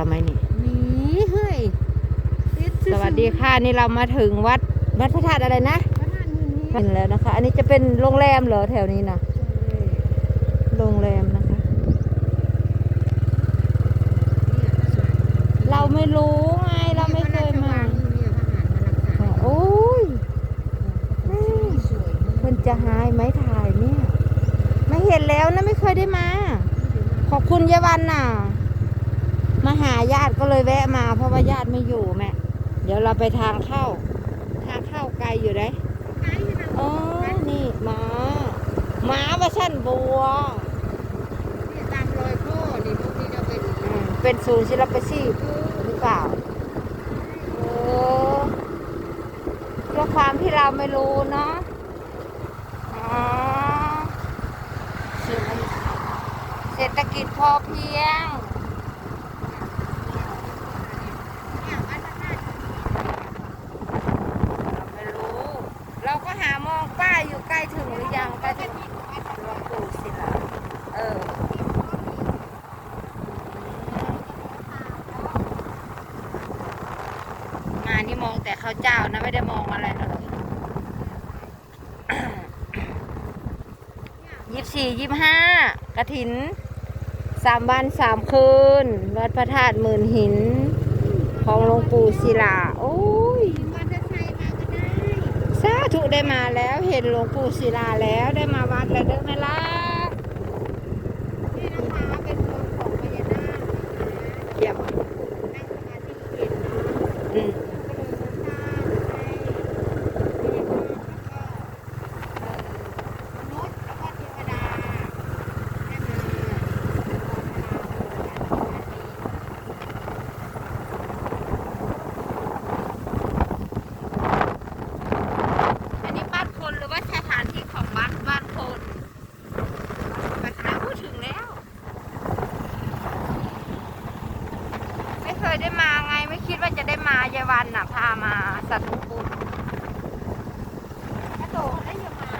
ทำไมนี่นี่เฮ้ยสวัสดีค่ะนี่เรามาถึงวัดวัดพระธาตุอะไรนะพระธาตุมือนี้เห็นแล้วนะคะ อันนี้จะเป็นโรงแรมเหรอแถวนี้นะโรงแรมนะคะ เราไม่รู้ไงเราไม่เคยมาโอ้ยเพิ่นจะหายไหมถ่ายเนี่ย ไม่เห็นแล้วนะไม่เคยได้มา ขอบคุณยายวันน่ะ มาหาญาติก็เลยแวะมา เพราะว่าญาติไม่อยู่แม่ เดี๋ยวเราไปทางเข้า ทางเข้าไกลอยู่ได้อ๋อ นี่หมาหมาว่าชั้นบัวตามรอยพ่อนี่พวกนี้จะเป็นเป็นศูนย์ศิลปชีพหรือเปล่าเออด้วยความที่เราไม่รู้เนาะอ๋อเศรษฐกิจพอเพียง ไม่รู้ เราก็หามองป้ายอยู่ใกล้ ถึงหรือยังใกล้ถึงหลวงปู่ศิลาเออมานี่มองแต่ข้าวเจ้านะไม่ได้มองอะไรเลยยี่สิบสี่ยี่สิบห้ากระถินสามวันสามคืน วัดพระธาตุหมื่นหิน ของหลวงปู่ศิลาโอ้ย มอเตอร์ไซค์มาก็ได้ สาธุได้มาแล้วเห็นหลวงปู่ศิลาแล้วได้มาวัดแล้วเด้อแม่ล่ะ นี่นะคะเป็นรถของพญานาค เยี่ยม นั่งสมาธิเห็น อืม ก็เลยสร้างให้พญานาคแล้วก็เอ่อมนุษย์แล้วก็เทวดาได้มา อันนี้บ้านคนหรือว่าสถานที่ของบ้านบ้านคนมาถามพูดถึงแล้ว ไม่เค ยได้มาไงไม่คิดว่าจะได้มายายวันน่ะ พามาสัตว์ปุญกระโดดได้ยังมา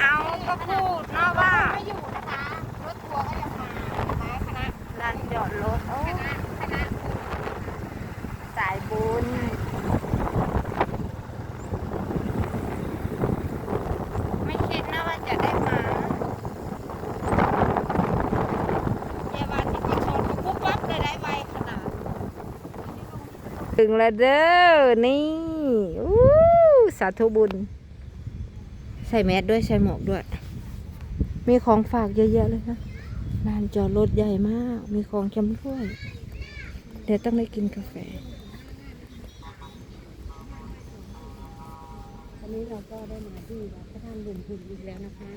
เอาก็พูดเนาะว่า ไม่อยู่นะคะ รถทัวร์ก็ยังมานะคะคณะ ลานจอดรถโอ้ คณะคณะ สายบุญ ไม่คิดนะว่าจะได้มาเยาวันนี่ก็ชนปุ๊บปั๊บเลยได้ไวขนาด ถึงแล้วเด้อ นี่อู้สาธุบุญ ใส่แมสด้วยใส่หมวกด้วย มีของฝากเยอะแยะเลยนะลานจอดรถใหญ่มาก มีของชำร่วย เดี๋ยวต้องได้กินกาแฟ วันนี้เราก็ได้มาที่วัดพระธาตุบุญคุณอีกแล้วนะคะ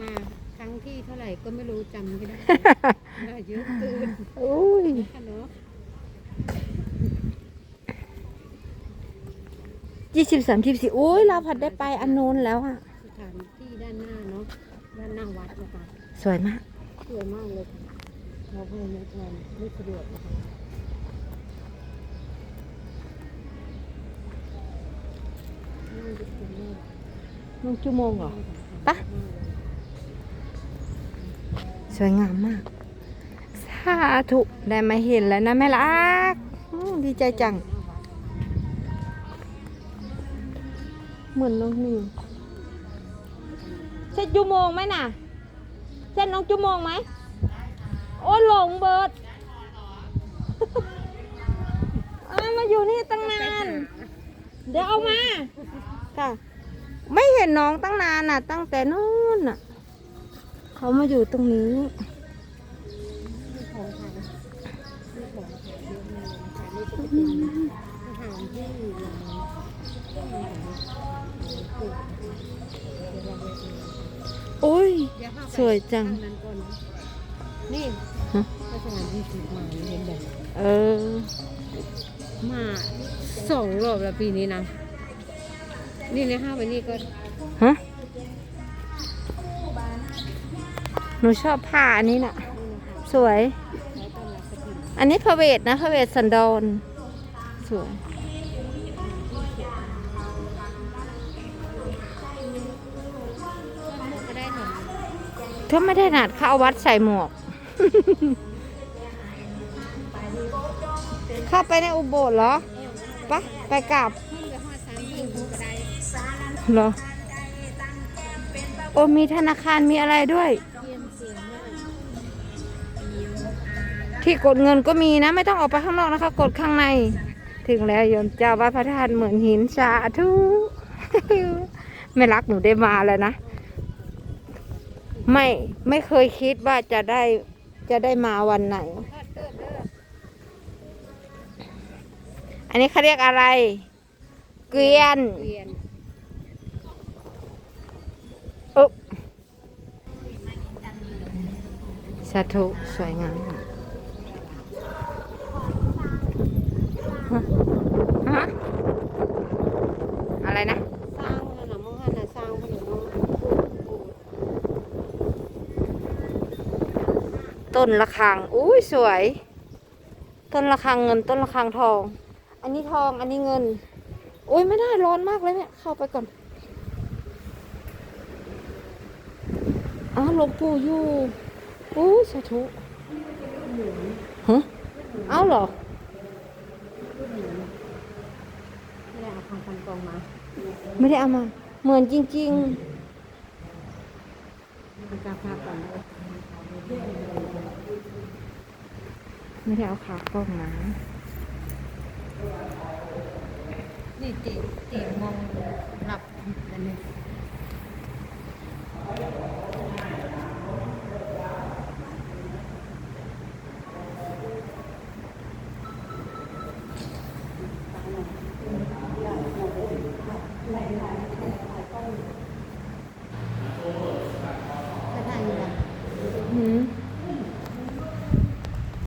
มาครั้งที่เท่าไหร่ก็ไม่รู้จำไม่ได้มาเยอะเกินอุ้ยค่ะเนาะ ยี่สิบสามสิบสี่อุ้ยเราผัดได้ไปอันโน้นแล้วอะสถานที่ด้านหน้าเนาะด้านหน้าวัดนะคะสวยมาก สวยมากเลยค่ะเราเพื่อนแทนไม่สะดวกนะคะน่าจะเป็นมากนึ่งชั่วโมงเหรอปะสวยงามมาก สาธุ ได้มาเห็นแล้วนะแม่ลักอืมดีใจจัง เหมือนน้องนิวเส้นจุโมงไหมน่ะ เส้นน้องจุโมงไหม โอ้หลงเบิดอ้าวมาอยู่นี่ตั้งนาน เดี๋ยวเอามา ค่ะ ไม่เห็นน้องตั้งนานน่ะ ตั้งแต่นู้นน่ะ เขามาอยู่ตรงนี้ มีของขายมีของขายเยอะเลยนะคะนี่ก็จะเป็นสถานที่เราปลูกเดี๋ยวเราไปดูโอ้ยเดี๋ยวเข้าไปสวยจังข้านั้นก่อนนะนี่ฮะก็สถานที่ปลูกหมาเห็นแบบเออ มาสองรอบแล้วปีนี้นะ นี่ในห้าไปนี่ก็ ฮะ หนูชอบผ้าอันนี้น่ะนี่นะคะสวยไว้ต้อนรับกระถิ่นอันนี้พระเวทนะพระเวทสันดรสวย ถ้าไม่ได้หนัดเขาเอาวัดใส่หมวก เข้าไปในอุโบสถ์เหรอไปะไปกราบขึ้นไปห้าสามยิงหัวกระไดเหรอ โอ้มีธนาคารมีอะไรด้วยเทียนเสียงมากที่กดเงินก็มีนะ ไม่ต้องออกไปข้างนอกนะคะ กดข้างใน ถึงแล้วโยมเจ้าวัดพระธาตุเหมือนหินสาธุ ไม่รักหนูได้มาแล้วนะ ไม่ไม่เคยคิดว่าจะได้จะได้มาวันไหน อันนี้เขาเรียกอะไร เกวียนเวียนอุ๊บสาธุสวยงามฮะฮะอะไรนะ สร้างขนมมังหันนะสร้างขนมมังปูด ต้นละคังอุ้ยสวย ต้นละคังเงินต้นละคังทอง อันนี้ทองอันนี้เงินอุ้ยไม่ได้ร้อนมากเลยเนี่ยเข้าไปก่อนอ้าวหลวงปู่อยู่อุ้ยสาธุฮะเอ้าเหรอไม่ได้เอาพังพันกองมา ไม่ได้เอามา เหมือนจริงมั นกาพาก่อนเลยๆไม่ได้เอาขากล้องมานี่ตีตีมองหลับอันนี้